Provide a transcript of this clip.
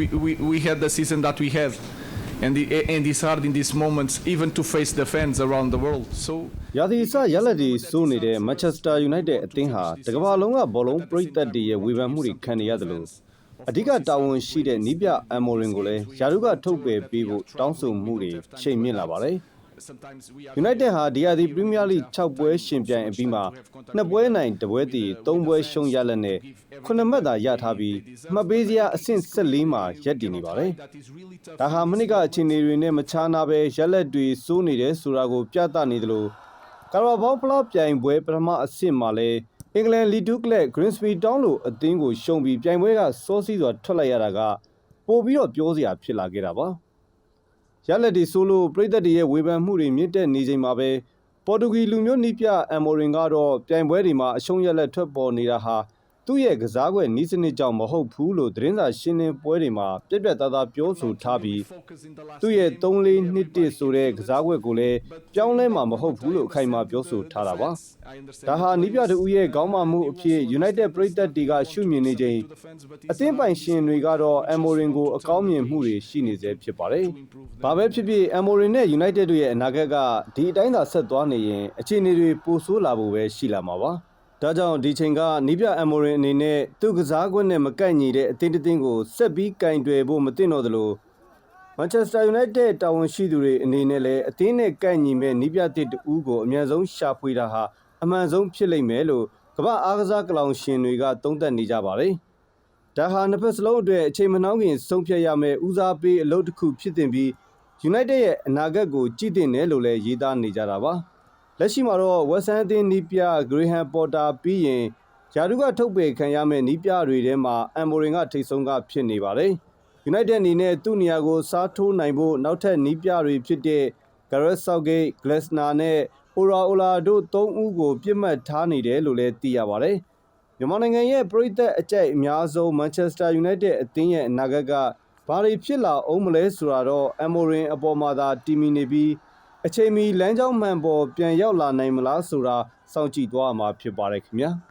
we, we, we had the season that we had. And, the, and it's hard in these moments even to face the fans around the world. So ရာသီအစရလက်ဒီစိုးနေတဲ့ Manchester United အသင်းဟာတကမ္ဘာလုံးကဘောလုံးပရိသတ်တွေရဲ့ဝေဖန်မှုတွေခံနေရတယ်လို့အဓိကတာဝန်ရှိတဲ့နီးပြအမ်မိုရင်ကိုလည်းယာရုကထုတ်ပယ်ပေးဖို့တောင်းဆိုမှုတွေချိန်မြင့်လာပါတယ်။ sometimes we are United ဟာဒီယာဒီပရီးမီးယားလိ6ပွဲရှင်ပြိုင်အပြီးမှာနှစ်ပွဲနိုင်တစ်ပွဲတည်3ပွဲရှုံးရလက်နဲ့9မှတ်သာရထားပြီးမှတ်ပေးစရာအဆင့်14မှာရပ်တည်နေပါတယ် that is really tough. ဒါဟာမနစ်ကအခြေအနေတွေနဲ့မခြားနာပဲရက်လက်တွေစိုးနေတယ်ဆိုတာကိုပြသနေသလိုကာရာဘောင်းဖလားပြိုင်ပွဲပထမအဆင့်မှာလဲအင်္ဂလန်လီဒူးကလပ် Grimsby Town လိုအသင်းကိုရှုံးပြီးပြိုင်ပွဲကစောစီးစွာထွက်လိုက်ရတာကပိုပြီးတော့ပြောစရာဖြစ်လာခဲ့တာပါ ရက်လက်တွေစိုးလို့ပြည်သက်တွေရဲ့ဝေဖန်မှုတွေမြင့်တက်နေချိန်မှာပဲပေါ်တူဂီလူမျိုးနီးပြအမ်မိုရင်ကတော့ပြိုင်ပွဲတွေမှာအရှုံးရက်လက်ထွက်ပေါ်နေတာဟာ သူ့ရဲ့ကစားကွက်နီးစနစ်ကြောင့်မဟုတ်ဘူးလို့သတင်းစာရှင်းလင်းပွဲတွေမှာပြက်ပြက်သားသားပြောဆိုထားပြီး Focus in the last သူ့ရဲ့3-4နှစ်တစ်ဆိုတဲ့ကစားကွက်ကိုလည်းပြောင်းလဲမှာမဟုတ်ဘူးလို့အခိုင်အမာပြောဆိုထားတာပါ I understand ဒါဟာနီးပြတူရဲ့ခေါင်းမာမှုအဖြစ် United ပြည်သက်တွေကရှုမြင်နေချိန် the fans, but အသင်းပိုင်ရှင်တွေကတော့ Amorin ကိုအကောင်းမြင်မှုတွေရှိနေသေးဖြစ်ပါတယ်။ဘာပဲဖြစ်ဖြစ် Amorin နဲ့ United တို့ရဲ့အနာဂတ်ကဒီအတိုင်းသာဆက်သွားနေရင်အခြေအနေတွေပိုဆိုးလာဖို့ပဲရှိလာမှာပါ။ ဒါကြောင့်ဒီချိန်ကနီးပြ Amorin အနေနဲ့သူ့ကစားကွက်နဲ့မကိုက်ညီတဲ့အသင်းတစ်သင်းကိုဆက်ပြီးကင်တွယ်ဖို့မသင့်တော့သလို Manchester United တာဝန်ရှိသူတွေအနေနဲ့လည်းအသင်းနဲ့ကိုက်ညီမဲ့နီးပြတစ်တူကိုအမြန်ဆုံးရှာဖွေတာဟာအမှန်ဆုံးဖြစ်လိမ့်မယ်လို့ကမ္ဘာအားကစားကလောင်ရှင်တွေကသုံးသပ်နေကြပါတယ်။ဒါဟာနှစ်ဖက်စလုံးအတွက်အချိန်မနှောင်းခင်ဆုံးဖြတ်ရမယ့်ဦးစားပေးအလုပ်တစ်ခုဖြစ်တင်ပြီး United ရဲ့အနာဂတ်ကိုကြည့်တင်တယ်လို့လည်းရေးသားနေကြတာပါ။ လက်ရှိမှာတော့ West Ham အသင်းနီးပြ Graham Potter ပြီးရင်ယာရုကထုတ်ပယ်ခံရမယ့်နီးပြတွေထဲမှာ Amorin ကထိတ်ဆုံးကဖြစ်နေပါတယ်။ United အနေနဲ့သူ့နေရာကိုစားထိုးနိုင်ဖို့နောက်ထပ်နီးပြတွေဖြစ်တဲ့ Gareth Southgate, Glasner နဲ့ Ora Ola တို့၃ဦးကိုပြစ်မှတ်ထားနေတယ်လို့လည်းသိရပါတယ်။မြန်မာနိုင်ငံရဲ့ပြည်သက်အကြိုက်အများဆုံး Manchester United အသင်းရဲ့အနာဂတ်ကဘာတွေဖြစ်လာအောင်မလဲဆိုတာတော့ Amorin အပေါ်မှာသာတည်မီနေပြီး အချိန်မီလမ်းကြောင်းမှန်ပေါ်ပြန်ရောက်လာနိုင်မလားဆိုတာစောင့်ကြည့်သွားမှာဖြစ်ပါတယ်ခင်ဗျာ။